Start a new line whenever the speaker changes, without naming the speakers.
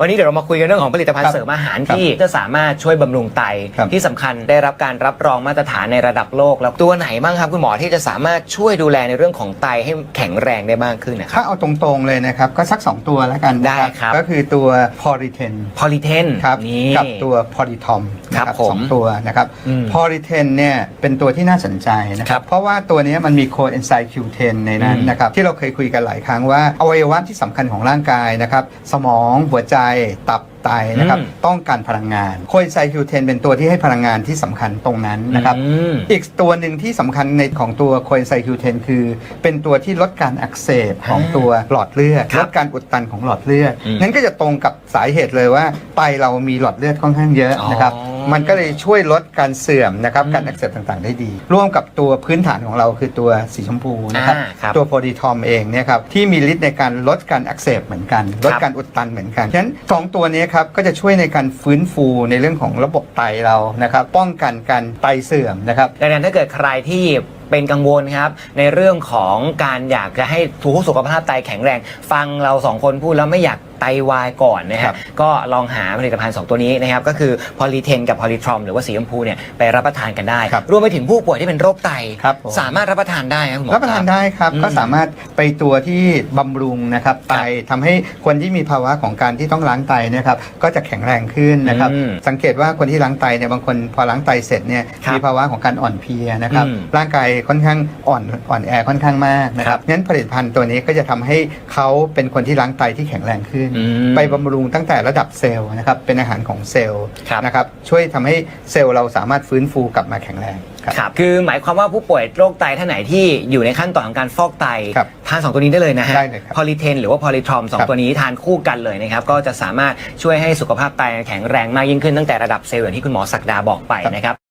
วันนี้เดี๋ยวเรามาคุยกันเรื่องของผลิตภัณฑ์
ครับ
เสริมอาหาร
ครับ
ที่จะสามารถช่วยบำรุงไต
ครับ
ที่สำคัญได้รับการรับรองมาตรฐานในระดับโลก แล้วตัวไหนบ้างครับคุณหมอที่จะสามารถช่วยดูแลในเรื่องของไตให้แข็งแรงได้มากขึ้นนะค
ถ้า
รับ
เอาตรงๆเลยนะครับ ก็สัก 2 ตัวแล้วกันนะ
ได้ครับ
ก็คือตัวพอริเทน
พอลิเทน
ครับ
นี่
กับตัวพอริทอม
ครับผม
สองตัวนะครับ
อืม
พอริเทนเนี่ยเป็นตัวที่น่าสนใจนะค
ครั
รับบเพราะว่าตัวเนี้ยมันมีโคเอนไซม์ Q10 ในนั้น
อืม
นะครับที่เราเคยคุยกันหลายครั้งว่าอวัยวะที่สำคัญของร่างกายนะครับสมองหัวใจตับไตนะครับ
อืม
ต้องการพลังงานโคเอนไซม์ Q10 เป็นตัวที่ให้พลังงานที่สำคัญตรงนั้นนะครับ
อืม
อีกตัวหนึ่งที่สำคัญในของตัวโคเอนไซม์ Q10 คือ เป็นตัวที่ลดการอักเสบของตัวหลอดเลือด
ครั
ล
บ
ดการอุดตันของหลอดเลือด
อืม
นั้นก็จะตรงกับสาเหตุเลยว่าไตเรามีหลอดเลือดค่อนข้างเยอะนะครับ
อ๋อ
มันก็เลยช่วยลดการเสื่อมนะครับ
อืม
การอักเสบต่างๆ ได้ดี ร่วมกับตัวพื้นฐานของเราคือตัวสีชมพูนะครับ
อ่าครับ
ตัวโพดีทอมเองเนี่ยครับที่มีฤทธิ์ในการลดการอักเสบเหมือนกัน ลดการอุดตันเหมือนกันฉะนั้นสองตัวนี้ครับก็จะช่วยในการฟื้นฟูในเรื่องของระบบไตเรานะครับป้องกันการไตเสื่อมนะครับ
ดังนั้นถ้าเกิดใครที่เป็นกังวลครับ ในเรื่องของการอยากจะให้ทุกสุขภาพไตแข็งแรง ฟังเราสองคนพูดแล้วไม่อยากไตวายก่อนนะค
ครั
รับบก็ลองหาผลิตภัณฑ์ 2 ตัวนี้นะครับก็คือพอลีเทนกับพอลีทรอมหรือว่าสีชมพูเนี่ยไปรับประทานกันได้
ครับ
รวมไปถึงผู้ป่วยที่เป็นโรคไต
ครับผม
สามารถรับประทานได้ครับคุณหมอ
รับประทานได้ครับ
อืม
ก็สามารถไปตัวที่บำรุงนะครับไตทำให้คนที่มีภาวะของการที่ต้องล้างไตเนะครับก็จะแข็งแรงขึ้นนะครับ
อืม
สังเกตว่าคนที่ล้างไตเนี่ยบางคนพอล้างไตเสร็จเนี่ย
ครับ
มีภาวะของการอ่อนเพลียนะครับ
อืม
ร่างกายค่อนข้างอ่อนอ่อนแอค่อนข้างมากนะค
ครั
รับบงั้นผลิตภัณฑ์ตัวนี้ก็จะทำให้เขาเป็นคนที่ล้างไตที่แข็งแรงขึ้น
อืม
ไปบำรุงตั้งแต่ระดับเซลล์นะครับเป็นอาหารของเซลล์
ครับ
นะครับช่วยทำให้เซลล์เราสามารถฟื้นฟูกลับมาแข็งแรงครับ
ครับคือหมายความว่าผู้ป่วยโรคไตท่านไหนที่อยู่ในขั้นตอนของการฟอกไต
ครับ
ทานสองตัวนี้ได้เลยนะฮะ
ได้เลยครับ
พอลิเทนหรือว่าพอลิทรอมสอง
ครับ
ตัวนี้ทานคู่กันเลยนะครับก็จะสามารถช่วยให้สุขภาพไตแข็งแรงมากยิ่งขึ้นตั้งแต่ระดับเซลล์อย่างที่คุณหมอศักดาบอกไปนะครับ